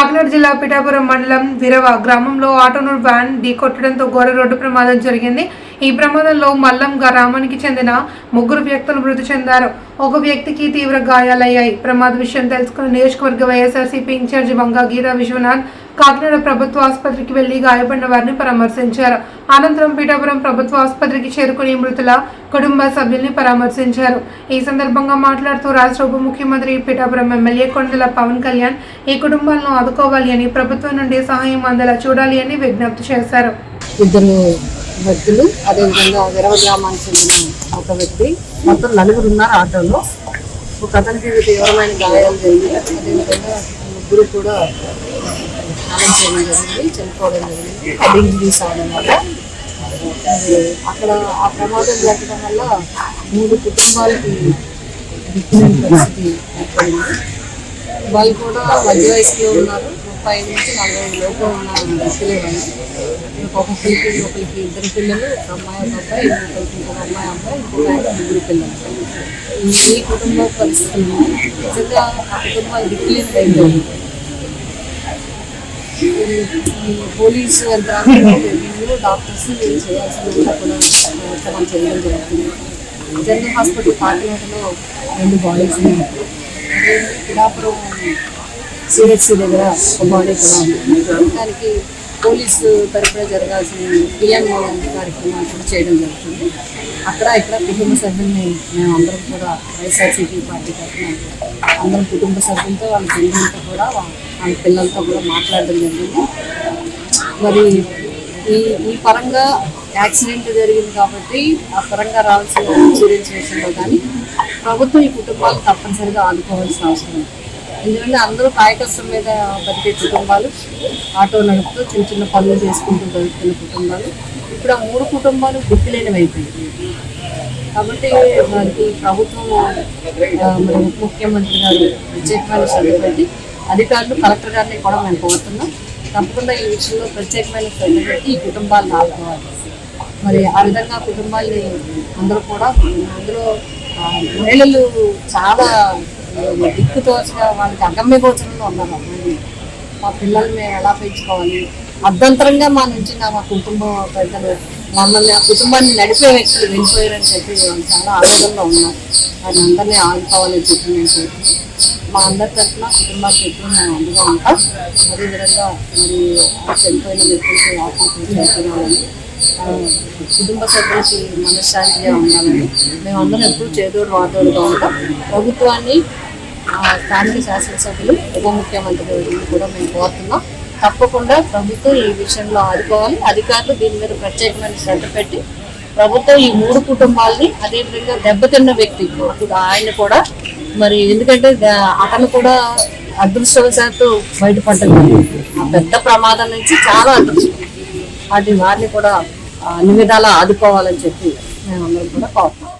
కాకినాడ జిల్లా పిఠాపురం మండలం విరవ గ్రామంలో ఆటోను వ్యాన్ ఢీకొట్టడంతో ఘోర రోడ్డు ప్రమాదం జరిగింది. ఈ ప్రమాదంలో మల్లం గ్రామానికి చెందిన ముగ్గురు వ్యక్తులు మృతి చెందారు. ఒక వ్యక్తికి తీవ్ర గాయాలయ్యాయి. ప్రమాద విషయం తెలుసుకున్న నియోజకవర్గ వైఎస్ఆర్సీపీ ఇన్ఛార్జి బంగా గీతా విశ్వనాథ్ కాకినాడ ప్రభుత్వ ఆసుపత్రికి వెళ్ళి గాయపడిన వారిని పరామర్శించారు. అనంతరం పీఠాపురం ప్రభుత్వ ఆసుపత్రికి చేరుకుని మృతుల కుటుంబ సభ్యుల్ని పరామర్శించారు. ఈ సందర్భంగా మాట్లాడుతూ రాష్ట్ర ఉప ముఖ్యమంత్రి పీఠాపురం ఎమ్మెల్యే కొండల పవన్ కళ్యాణ్ ఈ కుటుంబాలను ఆదుకోవాలి అని ప్రభుత్వం నుండి సహాయం అందేలా చూడాలి అని విజ్ఞప్తి చేశారు. ఇద్దరు వ్యక్తులు అదేవిధంగా విరవ గ్రామానికి చెందిన ఒక వ్యక్తి మొత్తం నలుగురు ఉన్నారు ఆటోలో. ఒక అతనికి తీవ్రమైన గాయాలు జరిగింది అదేవిధంగా ముగ్గురు కూడా స్నానం చేయడం జరిగింది. చనిపోవడం జరిగింది. హెడ్ ఇంజరీస్ అవడం వల్ల అక్కడ ఆ ప్రమాదం జరగడం వల్ల మూడు కుటుంబాలకి పరిస్థితి ఏర్పడింది. వాళ్ళు కూడా మధ్య వయసులో ఉన్నారు. ముప్పై నుంచి నలభై లోపల లోపు ఉన్న వ్యక్తులే వాళ్ళు ఒక్కొక్కరికి ఒకరికి ఇద్దరు పిల్లలు ఒక అమ్మాయి ఒక అబ్బాయి ఇంకొకరికి ఇంకొక అమ్మాయి అబ్బాయి ఇంకొక ఆయన ముగ్గురు పిల్లలు. ఈ- కుటుంబ పరిస్థితులు నిజంగా ఆ కుటుంబాలు దిక్కులేని టైంలో ఈ పోలీసు యంత్రాంగం డాక్టర్స్ వీళ్ళు చేయాల్సినంత కూడా చేయడం జరుగుతుంది జనరల్ హాస్పిటల్ కాకినాడలో రెండు బాడీస్ ఉన్నాయి పిడాపురం సిహెచ్సి దగ్గర ఒక బాడీ కూడా ఉంది. దానికి పోలీసు తరఫున జరగాల్సిన పిఎం కార్యక్రమాలు కూడా చేయడం జరుగుతుంది. అక్కడ ఇక్కడ కుటుంబ సభ్యుల్ని మేము అందరం కూడా వైఎస్ఆర్సీపీ పార్టీ తరఫున అందరం కుటుంబ సభ్యులతో వాళ్ళ పిల్లలతో కూడా వాళ్ళ పిల్లలతో కూడా మాట్లాడడం జరిగింది. మరి ఈ ఈ పరంగా యాక్సిడెంట్ జరిగింది కాబట్టి ఆ పరంగా రావాల్సిన ఇన్సూరెన్స్ విషయంలో కానీ ప్రభుత్వం ఈ కుటుంబాలు తప్పనిసరిగా ఆదుకోవాల్సిన అవసరం ఉంది. ఎందుకంటే అందరూ కాయకష్టం మీద బతికే కుటుంబాలు ఆటో నడుపుతూ చిన్న చిన్న పనులు చేసుకుంటూ బతుకుతున్న కుటుంబాలు. ఇప్పుడు ఆ మూడు కుటుంబాలు గుర్తులేనివి అయిపోయింది కాబట్టి మనకి ప్రభుత్వం మరి ఉప ముఖ్యమంత్రి గారు ప్రత్యేకమైన శ్రద్ధ పెట్టి అధికారులు కలెక్టర్ గారిని కూడా మేము కోరుతున్నాం. తప్పకుండా ఈ విషయంలో ప్రత్యేకమైన శ్రద్ధ పెట్టి ఈ కుటుంబాలను ఆదుకోవాలి. మరి ఆ విధంగా కుటుంబాల్ని అందరూ కూడా అందులో మహిళలు చాలా దిక్కుతోచగా వాళ్ళకి అగమ్య గోచరంలో ఉన్నారు అమ్మాయిలు. మా పిల్లల్ని మేము ఎలా పెంచుకోవాలి? అర్ధంతరంగా మా నుంచి మా కుటుంబం పెద్దలు మమ్మల్ని ఆ కుటుంబాన్ని నడిపే వ్యక్తులు వెళ్ళిపోయారని చెప్పి వాళ్ళు చాలా ఆనందంగా ఉన్నారు. వారిని అందరినీ ఆదుకోవాలని చెప్పి నేను మా అందరి తరఫున కుటుంబానికి ఎప్పుడు మేము అందుగా ఉంటాం. అదేవిధంగా మరి చనిపోయిన వ్యక్తులకి ఆత్మహత్య చేయాలని కుటుంబ సభ్యులకి మనశ్శాంతిగా ఉండాలని మేమందరం ఎప్పుడు చేదోడు వాదోడుగా ఉంటాం. ప్రభుత్వాన్ని స్థానిక శాసనసభ్యులు ఉప ముఖ్యమంత్రి కూడా మేము కోరుతున్నాం. తప్పకుండా ప్రభుత్వం ఈ విషయంలో ఆదుకోవాలి. అధికారులు దీని మీద ప్రత్యేకమైన శ్రద్ధ పెట్టి ప్రభుత్వం ఈ మూడు కుటుంబాలని అదేవిధంగా దెబ్బతిన్న వ్యక్తి ఇప్పుడు ఆయన కూడా మరి ఎందుకంటే అతను కూడా అదృష్టవశాత్తు బయటపడ్డాడు. ఆ పెద్ద ప్రమాదం నుంచి చాలా అదృష్టం. వాటిని వారిని కూడా నిమిదాల అన్ని విధాలా ఆదుకోవాలని చెప్పి మేమందరం కూడా కోరుతాం